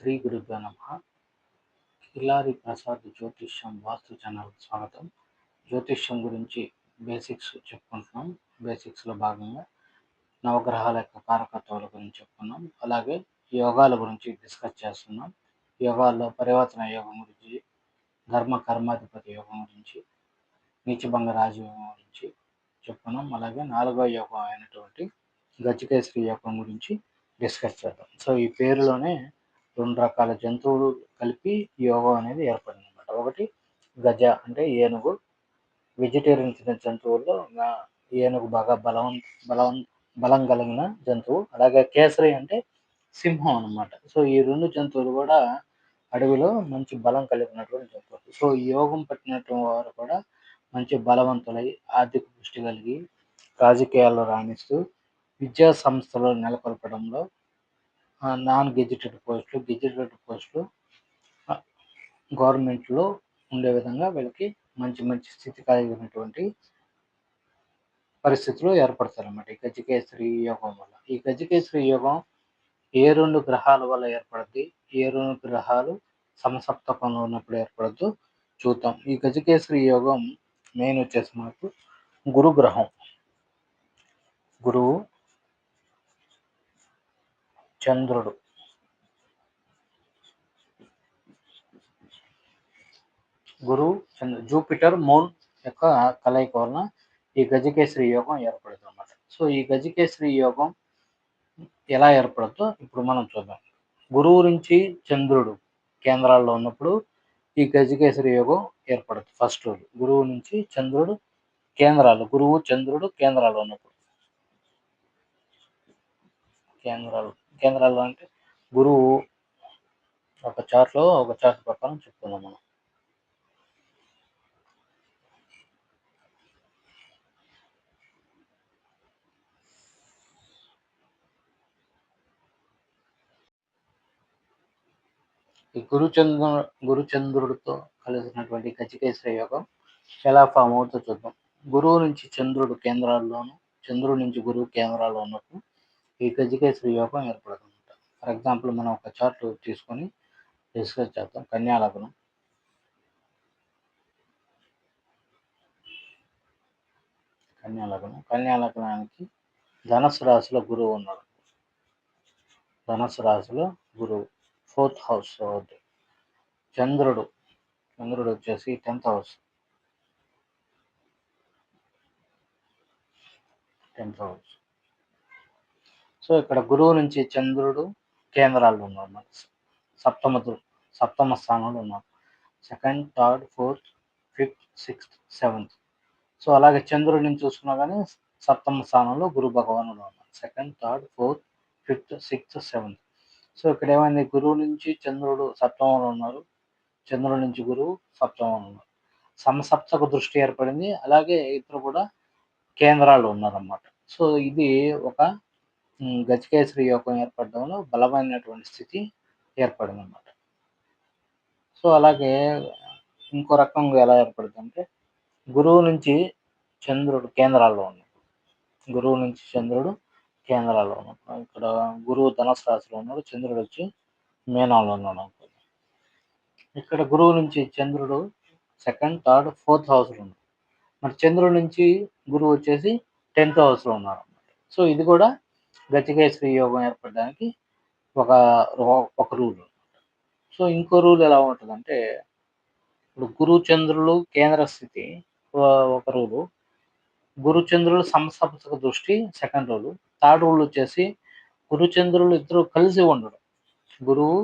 శ్రీ గురుభ్యో నమ. కిల్లారి ప్రసాద్ జ్యోతిష్యం వాస్తు ఛానల్ స్వాగతం. జ్యోతిష్యం గురించి బేసిక్స్ చెప్పుకుంటున్నాం. బేసిక్స్లో భాగంగా నవగ్రహాల యొక్క కారకత్వాల గురించి చెప్పుకున్నాం. అలాగే యోగాల గురించి డిస్కస్ చేస్తున్నాం. యోగాల్లో పరివర్తన యోగం గురించి ధర్మ కర్మాధిపతి యోగం గురించి నీచభంగ రాజయోగం గురించి చెప్పుకున్నాం. అలాగే నాలుగో యోగం అయినటువంటి గజకేశ్వరి యోగం గురించి డిస్కస్ చేద్దాం. సో ఈ పేరులోనే రెండు రకాల జంతువులు కలిపి యోగం అనేది ఏర్పడింది అనమాట ఒకటి గజ అంటే ఏనుగు. వెజిటేరియన్ తినే జంతువుల్లో ఏనుగు బాగా బలవం బలవం బలం కలిగిన జంతువు. అలాగే కేసరి అంటే సింహం అనమాట సో ఈ రెండు జంతువులు కూడా అడవిలో మంచి బలం కలిగినటువంటి జంతువులు. సో యోగం పట్టినటువంటి వారు కూడా మంచి బలవంతులై ఆర్థిక దృష్టి కలిగి రాజకీయాల్లో రాణిస్తూ విద్యా సంస్థలు నెలకొల్పడంలో non gazetted posts gazetted posts గవర్నమెంట్లో ఉండే విధంగా వీళ్ళకి మంచి మంచి స్థితి కలిగినటువంటి పరిస్థితులు ఏర్పడతారన్నమాట ఈ గజకేశ్వరి యోగం వల్ల. ఈ గజకేశ్వరి యోగం ఏ రెండు గ్రహాల వల్ల ఏర్పడుద్ది? ఏ రెండు గ్రహాలు సమసప్తకంలో ఉన్నప్పుడు ఏర్పడద్దు? చూద్దాం. ఈ గజకేశ్వరి యోగం మెయిన్ వచ్చేసి మనకు గురు గ్రహం గురువు చంద్రుడు. గురువు చంద్ర జూపిటర్ మూన్ యొక్క కలయిక వలన ఈ గజకేశ్వరి యోగం ఏర్పడుతుంది అన్నమాట సో ఈ గజకేశ్వరి యోగం ఎలా ఏర్పడుతుందో ఇప్పుడు మనం చూద్దాం. గురువు నుంచి చంద్రుడు కేంద్రాల్లో ఉన్నప్పుడు ఈ గజకేశ్వరి యోగం ఏర్పడుతుంది. ఫస్ట్ రోజు గురువు నుంచి చంద్రుడు కేంద్రాలు గురువు చంద్రుడు కేంద్రాలు ఉన్నప్పుడు. కేంద్రాలు. కేంద్రాలు అంటే గురువు ఒక చార్ట్లో ఒక చార్ట్ ప్రకారం చెప్తున్నాం మనం. ఈ గురుచంద్ర గురుచంద్రుడితో కలిసినటువంటి గజకేశ్వర యోగం ఎలా ఫామ్ అవుతుందో చూద్దాం. గురువు నుంచి చంద్రుడు కేంద్రాల్లోను చంద్రుడి నుంచి గురువు కేంద్రాల్లో ఉన్నప్పుడు ఈ గజకేశ్వరి యోగం ఏర్పడుతుంది ఫర్ ఎగ్జాంపుల్ మనం ఒక చార్ట్ తీసుకొని డిస్కస్ చేద్దాం. కన్యాలగ్నం. కన్యాలగ్నం. కన్యాలగ్నానికి ధనస్సు రాశిలో గురువు ఉన్నాడు. ధనస్సు రాశిలో గురువు. ఫోర్త్ హౌస్ చంద్రుడు. చంద్రుడు వచ్చేసి tenth house. Tenth house. So ఇక్కడ గురువు నుంచి చంద్రుడు కేంద్రాలు ఉన్నారు మనకి సప్తమ సప్తమ స్థానంలో ఉన్నారు. Second third fourth fifth sixth seventh. So అలాగే చంద్రుడి నుంచి చూసుకున్నా కానీ సప్తమ స్థానంలో గురు భగవానుడు ఉన్నారు second third fourth fifth sixth seventh. So ఇక్కడ ఏమైంది? గురువు నుంచి చంద్రుడు సప్తమంలో ఉన్నారు. చంద్రుడి నుంచి గురువు సప్తమంలో ఉన్నారు. సమసప్తకు దృష్టి ఏర్పడింది. అలాగే ఇద్దరు కూడా కేంద్రాలు ఉన్నారన్నమాట. సో ఇది ఒక గజకేసరి యోగం ఏర్పడడంలో బలమైనటువంటి స్థితి ఏర్పడింది అన్నమాట సో అలాగే ఇంకో రకంగా ఎలా ఏర్పడుతుందంటే గురువు నుంచి చంద్రుడు కేంద్రాల్లో ఉన్నాడు. గురువు నుంచి చంద్రుడు కేంద్రాల్లో ఉన్నాడు. ఇక్కడ గురువు ధనసు రాశిలో ఉన్నాడు చంద్రుడు వచ్చి మీనంలో ఉన్నాడు ఇక్కడ గురువు నుంచి చంద్రుడు సెకండ్ థర్డ్ ఫోర్త్ హౌస్లో ఉన్నాడు. మరి చంద్రుడి నుంచి గురువు వచ్చేసి టెన్త్ హౌస్లో ఉన్నారు సో ఇది కూడా గచ్చికేశ్వరి యోగం ఏర్పడడానికి ఒక ఒక రూల్ సో ఇంకో రూల్ ఎలా ఉంటుందంటే ఇప్పుడు గురుచంద్రులు కేంద్ర స్థితి ఒక రూలు గురుచంద్రులు సంస్థాపక దృష్టి సెకండ్ రూలు థర్డ్ రూల్ వచ్చేసి గురుచంద్రులు ఇద్దరు కలిసి ఉండడం. గురువు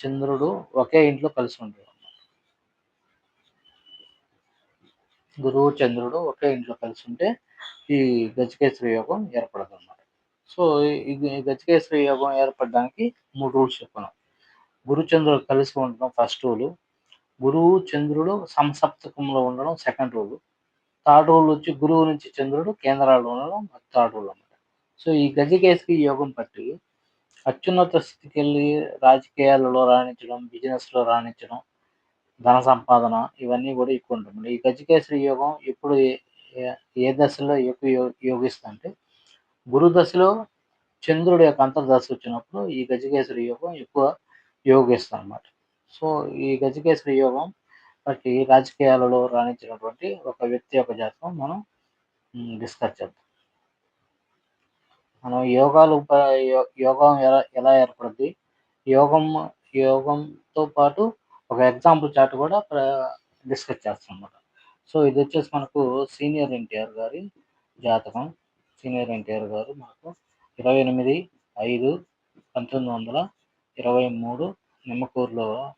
చంద్రుడు ఒకే ఇంట్లో కలిసి ఉండడం గురువు చంద్రుడు ఒకే ఇంట్లో కలిసి ఉంటే ఈ గజకేశ్వరి యోగం ఏర్పడుతుంది సో ఇది గజకేశ్వరి యోగం ఏర్పడడానికి మూడు రూల్స్ చెప్పాను. గురు చంద్రుడు కలిసి ఉండడం ఫస్ట్ రూలు. గురువు చంద్రుడు సంసప్తకంలో ఉండడం సెకండ్ రూలు. థర్డ్ రూల్ వచ్చి గురువు నుంచి చంద్రుడు కేంద్రాల్లో ఉండడం థర్డ్ రూల్ అనమాట సో ఈ గజకేశ్వరి యోగం పట్టి అత్యున్నత స్థితికి వెళ్ళి రాజకీయాలలో రాణించడం బిజినెస్లో రాణించడం ధన సంపాదన ఇవన్నీ కూడా ఎక్కువ ఉంటుంది ఈ గజకేశ్వరి యోగం ఎప్పుడు ఏ దశలో ఎక్కువ యోగిస్తుంటే గురు దశలో చంద్రుడి యొక్క అంతర్దశ వచ్చినప్పుడు ఈ గజకేశ్వరి యోగం ఎక్కువ యోగిస్తారు అన్నమాట సో ఈ గజకేశ్వరి యోగం మనకి రాజకీయాలలో రాణించినటువంటి ఒక వ్యక్తి యొక్క జాతకం మనం డిస్కస్ చేద్దాం. మనం యోగాలు యోగం ఎలా ఎలా ఏర్పడుద్ది? యోగం యోగంతో పాటు ఒక ఎగ్జాంపుల్ చార్ట్ కూడా డిస్కస్ చేస్తాం అన్నమాట సో ఇది వచ్చేసి మనకు సీనియర్ ఎన్టీఆర్ గారి జాతకం. సీనియర్ ఎన్టీఆర్ గారు మనకు ఇరవై ఎనిమిది ఐదు పంతొమ్మిది వందల ఇరవై మూడు నిమ్మకూరులో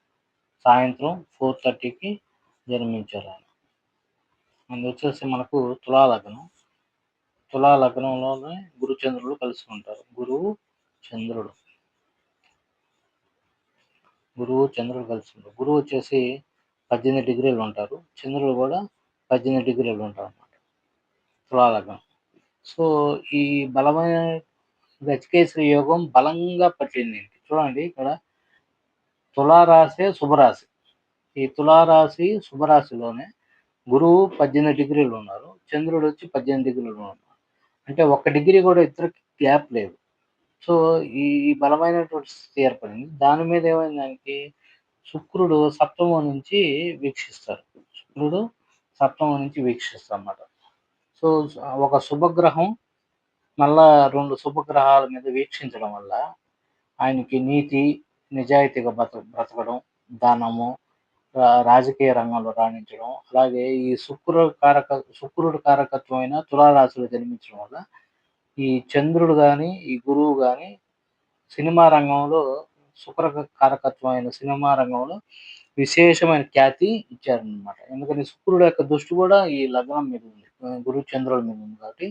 సాయంత్రం ఫోర్ థర్టీకి జన్మించారు ఆయన. అందు వచ్చేసి మనకు తులా లగ్నం. తులా లగ్నంలోనే గురు చంద్రుడు కలిసి ఉంటారు. గురువు చంద్రుడు. గురువు చంద్రుడు కలిసి ఉంటారు. గురువు వచ్చేసి పద్దెనిమిది డిగ్రీలు ఉంటారు. చంద్రుడు కూడా పద్దెనిమిది డిగ్రీలు ఉంటారు అన్నమాట తులా లగ్నం. సో ఈ బలమైన గజకేశ్వరి యోగం బలంగా పట్టింది చూడండి ఇక్కడ. తులారాశి శుభరాశి. ఈ తులారాశి శుభరాశిలోనే గురువు పద్దెనిమిది డిగ్రీలు ఉన్నారు. చంద్రుడు వచ్చి పద్దెనిమిది డిగ్రీలు ఉన్నారు. అంటే ఒక్క డిగ్రీ కూడా ఇద్దరికి గ్యాప్ లేదు. సో ఈ బలమైనటువంటి స్థితి ఏర్పడింది. దాని మీద ఏమైంది దానికి? శుక్రుడు సప్తమం నుంచి వీక్షిస్తారు. శుక్రుడు సప్తమం నుంచి వీక్షిస్తారు అన్నమాట సో ఒక శుభగ్రహం మళ్ళా రెండు శుభగ్రహాల మీద వీక్షించడం వల్ల ఆయనకి నీతి నిజాయితీగా బ్రత బ్రతకడం దానము రాజకీయ రంగంలో రాణించడం అలాగే ఈ శుక్రుడు కారక శుక్రుడు కారకత్వమైన తులారాశిలో జన్మించడం వల్ల ఈ చంద్రుడు కానీ ఈ గురువు కానీ సినిమా రంగంలో శుక్ర కారకత్వమైన సినిమా రంగంలో విశేషమైన ఖ్యాతి ఇచ్చారనమాట ఎందుకంటే శుక్రుడు యొక్క దృష్టి కూడా ఈ లగ్నం మీద ఉంది. గురు చంద్రుల మీద ఉంది కాబట్టి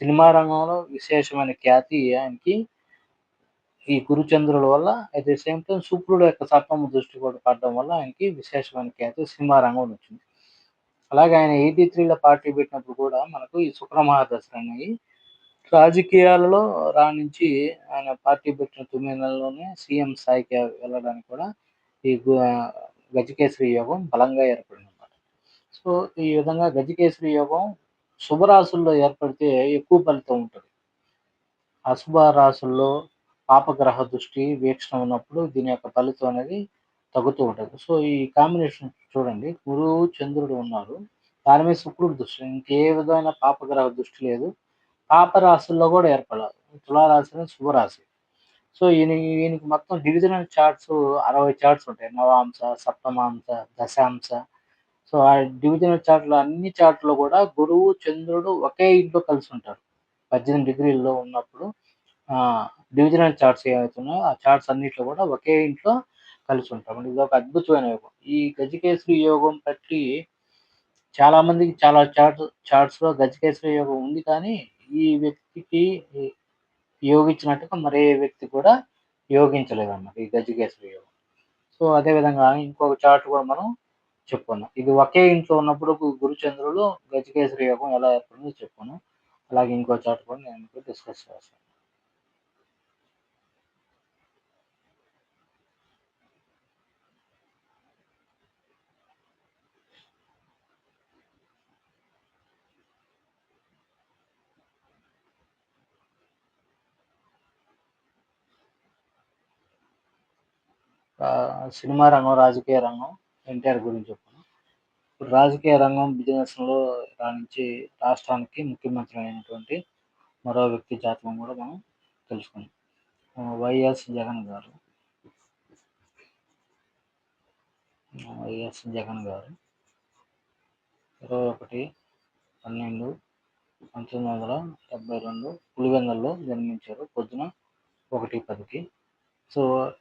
సినిమా రంగంలో విశేషమైన ఖ్యాతి ఆయనకి. ఈ గురుచంద్రుల వల్ల అట్ ది సేమ్ టైం శుక్రుడు యొక్క సప్తమ దృష్టి కూడా పడడం వల్ల ఆయనకి విశేషమైన ఖ్యాతి సినిమా రంగంలో వచ్చింది. అలాగే ఆయన ఎయిటీ త్రీలో పార్టీ పెట్టినప్పుడు కూడా మనకు ఈ శుక్ర మహాదశలు అనేవి రాజకీయాలలో రాణించి ఆయన పార్టీ పెట్టిన తొమ్మిది నెలల్లోనే సీఎం స్థాయికి వెళ్ళడానికి కూడా ఈ గజకేశ్వరి యోగం బలంగా ఏర్పడింది అనమాట సో ఈ విధంగా గజకేశ్వరి యోగం శుభరాశుల్లో ఏర్పడితే ఎక్కువ ఫలితం ఉంటుంది. అశుభ రాశుల్లో పాపగ్రహ దృష్టి వీక్షణ ఉన్నప్పుడు దీని యొక్క ఫలితం అనేది తగ్గుతూ ఉంటుంది. సో ఈ కాంబినేషన్ చూడండి. గురువు చంద్రుడు ఉన్నారు. దాని మీద శుక్రుడు దృష్టి. ఇంకే విధమైన పాపగ్రహ దృష్టి లేదు. పాపరాశుల్లో కూడా ఏర్పడాలి. తులారాశి అనేది శుభరాశి. సో ఈయన ఈయనకి మొత్తం డివిజనల్ చార్ట్స్ అరవై చార్ట్స్ ఉంటాయి. నవాంశ సప్తమాంశ దశాంశ సో ఆ డివిజనల్ చార్ట్లో అన్ని చార్ట్లో కూడా గురువు చంద్రుడు ఒకే ఇంట్లో కలిసి ఉంటారు. పద్దెనిమిది డిగ్రీల్లో ఉన్నప్పుడు డివిజనల్ చార్ట్స్ ఏమవుతున్నాయో ఆ చార్ట్స్ అన్నిట్లో కూడా ఒకే ఇంట్లో కలిసి ఉంటాం ఇది ఒక అద్భుతమైన యోగం. ఈ గజకేశ్వరి యోగం బట్టి చాలా మందికి చాలా చార్ట్ చార్ట్స్లో గజకేశ్వరి యోగం ఉంది కానీ ఈ వ్యక్తికి యోగించినట్టుగా మరే వ్యక్తి కూడా యోగించలేదు అన్నమాట ఈ గజకేశ్వరి యోగం. సో అదేవిధంగా ఇంకొక చార్ట్ కూడా మనం చెప్పుకున్నాం. ఇది ఒకే ఇంట్లో ఉన్నప్పుడు గురుచంద్రులు గజకేశ్వరి యోగం ఎలా ఏర్పడిందో చెప్పుకున్నాం. అలాగే ఇంకో చార్ట్ కూడా నేను డిస్కస్ చేస్తాను. సినిమా రంగం రాజకీయ రంగం. ఎన్టీఆర్ గురించి చెప్పాను. ఇప్పుడు రాజకీయ రంగం బిజినెస్లో రాణించి రాష్ట్రానికి ముఖ్యమంత్రి అయినటువంటి మరో వ్యక్తి జాతకం కూడా మనం తెలుసుకుందాం. వైఎస్ జగన్ గారు. వైఎస్ జగన్ గారు. ఇరవై ఒకటి పన్నెండు పంతొమ్మిది వందల డెబ్బై రెండు పులివెందల్లో జన్మించారు. పొద్దున ఒకటి పదికి. సో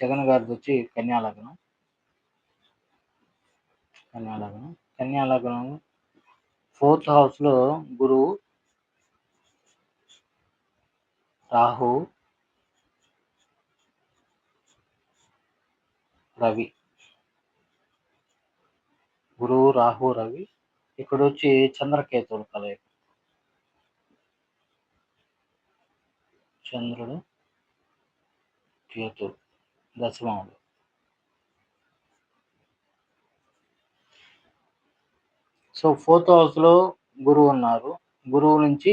జగన్ గారిది వచ్చి కన్యాలగ్నం. కన్యాలగ్నం. కన్యాలగ్నం ఫోర్త్ హౌస్లో గురువు రాహు రవి. గురువు రాహు రవి. ఇక్కడ వచ్చి చంద్రకేతువులు కలయిక చంద్రుడు కేతు దశమములు సో ఫోర్త్ హౌస్లో గురువు ఉన్నారు. గురువు నుంచి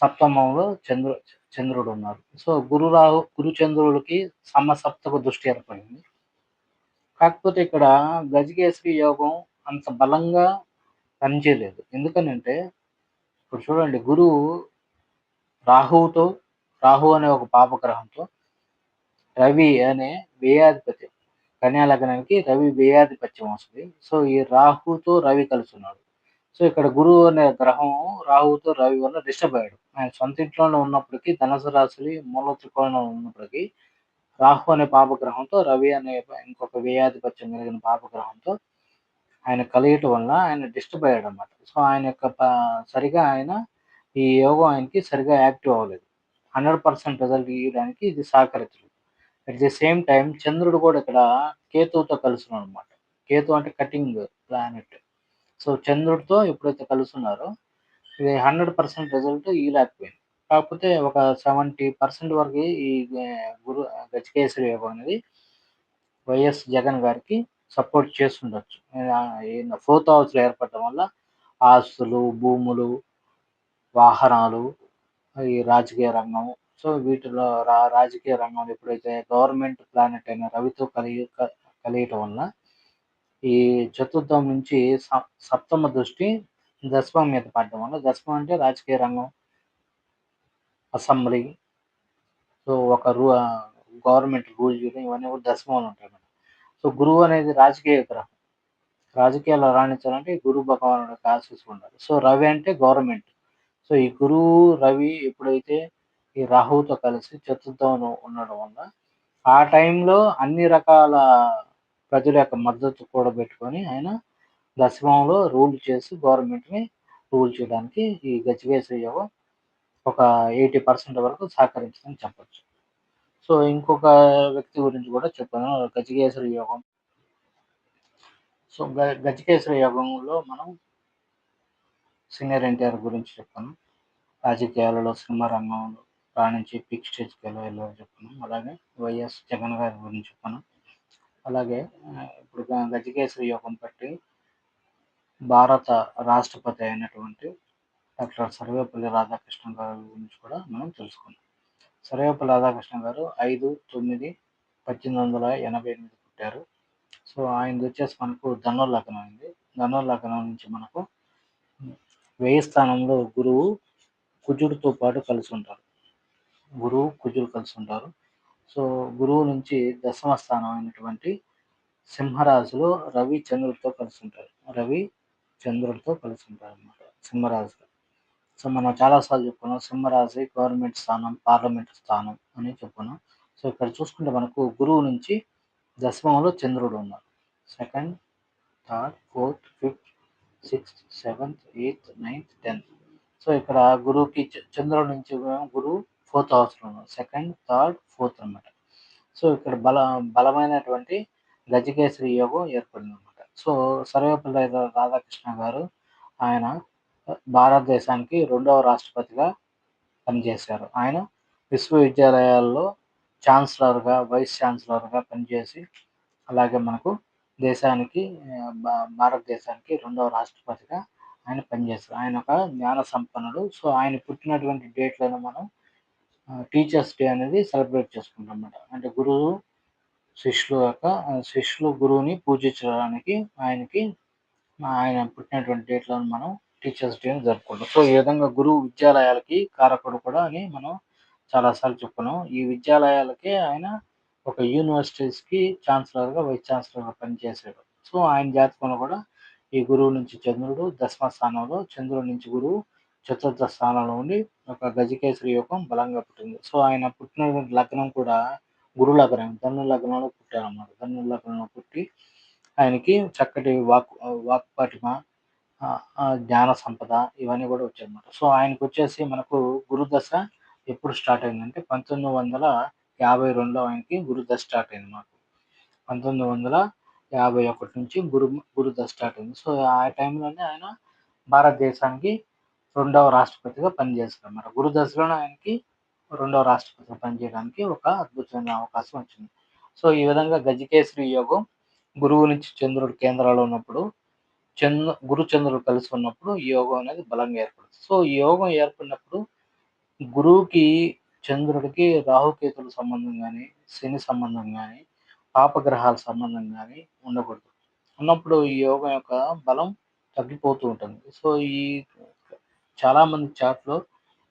సప్తమంలో చంద్రు చంద్రుడు ఉన్నారు. సో గురు రాహు గురు చంద్రుడికి సమసప్తకు దృష్టి ఏర్పడింది. కాకపోతే ఇక్కడ గజకేశ్వరి యోగం అంత బలంగా పనిచేయలేదు. ఎందుకనంటే ఇప్పుడు చూడండి గురువు రాహువుతో రాహు అనే ఒక పాపగ్రహంతో రవి అనే వ్యయాధిపతి కన్యా లగ్నానికి రవి వ్యయాధిపత్యం వస్తుంది. సో ఈ రాహుతో రవి కలిసి ఉన్నాడు సో ఇక్కడ గురువు అనే గ్రహం రాహుతో రవి వల్ల డిస్టర్బ్ అయ్యాడు. ఆయన సొంత ఇంట్లోనే ఉన్నప్పటికీ ధనుసు రాశి మూల త్రికోణంలో ఉన్నప్పటికీ రాహు అనే పాపగ్రహంతో రవి అనే ఇంకొక వ్యయాధిపత్యం కలిగిన పాపగ్రహంతో ఆయన కలియటం వల్ల ఆయన డిస్టర్బ్ అయ్యాడు అనమాట సో ఆయన యొక్క సరిగా ఆయన ఈ యోగం ఆయనకి సరిగా యాక్టివ్ అవ్వలేదు. హండ్రెడ్ పర్సెంట్ రిజల్ట్ ఇవ్వడానికి ఇది సహకరించలేదు అట్ ది సేమ్ టైం చంద్రుడు కూడా ఇక్కడ కేతువుతో కలుస్తున్నాడు అనమాట కేతు అంటే కటింగ్ ప్లానెట్ సో చంద్రుడితో ఎప్పుడైతే కలుస్తున్నారో ఇది హండ్రెడ్ పర్సెంట్ రిజల్ట్ ఈ లేకపోయింది కాకపోతే ఒక సెవెంటీ పర్సెంట్ వరకు ఈ గురు గజకేశ్వరి యోగం అనేది వైఎస్ జగన్ గారికి సపోర్ట్ చేస్తుండొచ్చు. ఫోర్త్ హౌస్లో ఏర్పడటం వల్ల ఆస్తులు భూములు వాహనాలు ఈ రాజకీయ రంగం సో వీటిలో రా రాజకీయ రంగంలో ఎప్పుడైతే గవర్నమెంట్ ప్లానెట్ అయిన రవితో కలిగి కలియటం వల్ల ఈ చతుర్థం నుంచి సప్తమ దృష్టి దశమం మీద పడడం వల్ల దశమం అంటే రాజకీయ రంగం అసెంబ్లీ సో ఒక రూ గవర్నమెంట్ రూల్ చేయడం ఇవన్నీ కూడా దశమంలో ఉంటాయి సో గురువు అనేది రాజకీయ గ్రహం రాజకీయాలు రాణించాలంటే గురు భగవానుడు ఆశీస్సు ఉండాలి. సో రవి అంటే గవర్నమెంట్. సో ఈ గురువు రవి ఎప్పుడైతే ఈ రాహువుతో కలిసి చతుర్థంలో ఉండడం వల్ల ఆ టైంలో అన్ని రకాల ప్రజల యొక్క మద్దతు కూడబెట్టుకొని ఆయన దశమంలో రూల్ చేసి గవర్నమెంట్ని రూల్ చేయడానికి ఈ గజవేశ్వర యోగం ఒక ఎయిటీ పర్సెంట్ వరకు సహకరించిందని చెప్పచ్చు. సో ఇంకొక వ్యక్తి గురించి కూడా చెప్పాను గజకేశ్వర యోగం. సో గ యోగంలో మనం సీనియర్ ఎన్టీఆర్ గురించి చెప్పాను. రాజకీయాలలో సినిమా రంగంలో రాణించి పిక్ స్టేజ్కి వెళ్ళాలని చెప్పాను. అలాగే వైఎస్ జగన్ గారి గురించి చెప్పాను. అలాగే ఇప్పుడు గజకేశ్వరి యోగం బట్టి భారత రాష్ట్రపతి అయినటువంటి డాక్టర్ సర్వేపల్లి రాధాకృష్ణ గారి గురించి కూడా మనం తెలుసుకున్నాం సర్వేపల్లి రాధాకృష్ణ గారు ఐదు తొమ్మిది పద్దెనిమిది వందల ఎనభై ఎనిమిది పుట్టారు. సో ఆయనది వచ్చేసి మనకు ధనుర్లగ్నం అయింది ధనుర్లగ్నం నుంచి మనకు వెయ్యి స్థానంలో గురువు కుజుడితో పాటు కలిసి ఉంటారు. గురువు కుజులు కలిసి ఉంటారు. సో గురువు నుంచి దశమ స్థానం అయినటువంటి సింహరాశిలో రవి చంద్రుడితో కలిసి ఉంటారు. రవి చంద్రుడితో కలిసి ఉంటారు అనమాట సింహరాశిలో సో మనం చాలాసార్లు చెప్పుకున్నాం సింహరాశి గవర్నమెంట్ స్థానం పార్లమెంట్ స్థానం అని చెప్పుకున్నాం. సో ఇక్కడ చూసుకుంటే మనకు గురువు నుంచి దశమంలో చంద్రుడు ఉన్నారు. Second third fourth fifth sixth seventh eighth ninth tenth. So ఇక్కడ గురువుకి చంద్రుడి నుంచి గురువు ఫోర్త్ హౌస్లో సెకండ్ థర్డ్ ఫోర్త్ అనమాట సో ఇక్కడ బల బలమైనటువంటి గజకేశ్వరి యోగం ఏర్పడింది అనమాట సో సర్వేపల్లి రాధాకృష్ణ గారు ఆయన భారతదేశానికి రెండవ రాష్ట్రపతిగా పనిచేశారు. ఆయన విశ్వవిద్యాలయాల్లో ఛాన్సలర్గా వైస్ ఛాన్సలర్గా పనిచేసి అలాగే మనకు దేశానికి భారతదేశానికి రెండవ రాష్ట్రపతిగా ఆయన పనిచేస్తారు ఆయన ఒక జ్ఞాన సంపన్నుడు. సో ఆయన పుట్టినటువంటి డేట్లను మనం టీచర్స్ డే అనేది సెలబ్రేట్ చేసుకుంటాం అన్నమాట అంటే గురువు శిష్యులు యొక్క శిష్యులు గురువుని పూజించడానికి ఆయనకి ఆయన పుట్టినటువంటి డేట్లను మనం టీచర్స్ డే జరుపుకుంటాం. సో ఈ విధంగా గురువు విద్యాలయాలకి కారకుడు కూడా అని మనం చాలాసార్లు చెప్పుకున్నాం. ఈ విద్యాలయాలకే ఆయన ఒక యూనివర్సిటీస్కి ఛాన్సలర్గా వైస్ ఛాన్సలర్గా పనిచేశాడు. సో ఆయన జాతకంలో కూడా ఈ గురువు నుంచి చంద్రుడు దశమ స్థానంలో చంద్రుడి నుంచి గురువు చతుర్థ స్థానంలో ఉండి ఒక గజకేసరి యోగం బలంగా పుట్టింది. సో ఆయన పుట్టిన లగ్నం కూడా గురు లగ్నం ధను లగ్నంలో పుట్టారు అన్నమాట ధను లగ్నంలో పుట్టి ఆయనకి చక్కటి వాక్ వాక్పటిమ జ్ఞాన సంపద ఇవన్నీ కూడా వచ్చాయన్నమాట. సో ఆయనకు వచ్చేసి మనకు గురుదశ ఎప్పుడు స్టార్ట్ అయిందంటే పంతొమ్మిది వందల యాభై రెండులో ఆయనకి గురుదశ స్టార్ట్ అయింది మాకు. పంతొమ్మిది వందల యాభై ఒకటి నుంచి గురు గురుదశ స్టార్ట్ అయింది. సో ఆ టైంలోనే ఆయన భారతదేశానికి రెండవ రాష్ట్రపతిగా పనిచేస్తారు. గురు గురుదశలోనే ఆయనకి రెండవ రాష్ట్రపతిగా పనిచేయడానికి ఒక అద్భుతమైన అవకాశం వచ్చింది. సో ఈ విధంగా గజకేశ్వరి యోగం గురువు నుంచి చంద్రుడు కేంద్రాల్లో ఉన్నప్పుడు చంద్ర గురు చంద్రుడు కలిసి ఉన్నప్పుడు యోగం అనేది బలంగా ఏర్పడుతుంది. సో యోగం ఏర్పడినప్పుడు గురువుకి చంద్రుడికి రాహుకేతుల సంబంధం కానీ శని సంబంధం కానీ పాపగ్రహాల సంబంధం కానీ ఉండకూడదు. ఉన్నప్పుడు ఈ యోగం యొక్క బలం తగ్గిపోతూ ఉంటుంది. సో ఈ చాలామంది చాట్లో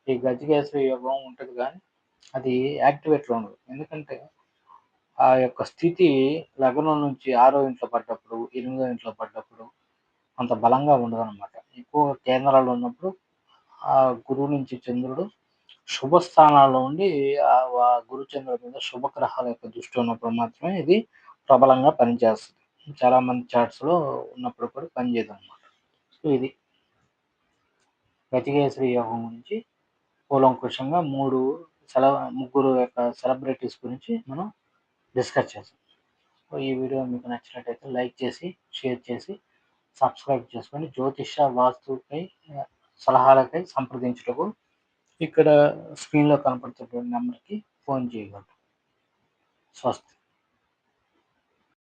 ఈ గజకేసరి యోగం ఉంటుంది కానీ అది యాక్టివేట్లో ఉండదు. ఎందుకంటే ఆ యొక్క స్థితి లగ్నం నుంచి ఆరో ఇంట్లో పడ్డప్పుడు ఎనిమిదో ఇంట్లో పడ్డప్పుడు అంత బలంగా ఉండదు అనమాట ఎక్కువ కేంద్రాల్లో ఉన్నప్పుడు ఆ గురువు నుంచి చంద్రుడు శుభ స్థానాల్లో ఉండి ఆ గురు చంద్రుడి మీద శుభగ్రహాల యొక్క దృష్టి ఉన్నప్పుడు మాత్రమే ఇది ప్రబలంగా పనిచేస్తుంది. చాలా మంది చార్ట్స్లో ఉన్నప్పుడు కూడా పనిచేయదు అనమాట సో ఇది గతికేశ్వరి యోగం గురించి కూలంకుషంగా మూడు సెల ముగ్గురు యొక్క సెలబ్రిటీస్ గురించి మనం డిస్కస్ చేసాం సో ఈ వీడియో మీకు నచ్చినట్టయితే లైక్ చేసి షేర్ చేసి సబ్స్క్రైబ్ చేసుకొని జ్యోతిష వాస్తుపై సలహాలకై సంప్రదించుటకు ఇక్కడ స్క్రీన్లో కనపడుతున్న నెంబర్కి ఫోన్ చేయగలరు. స్వస్తి.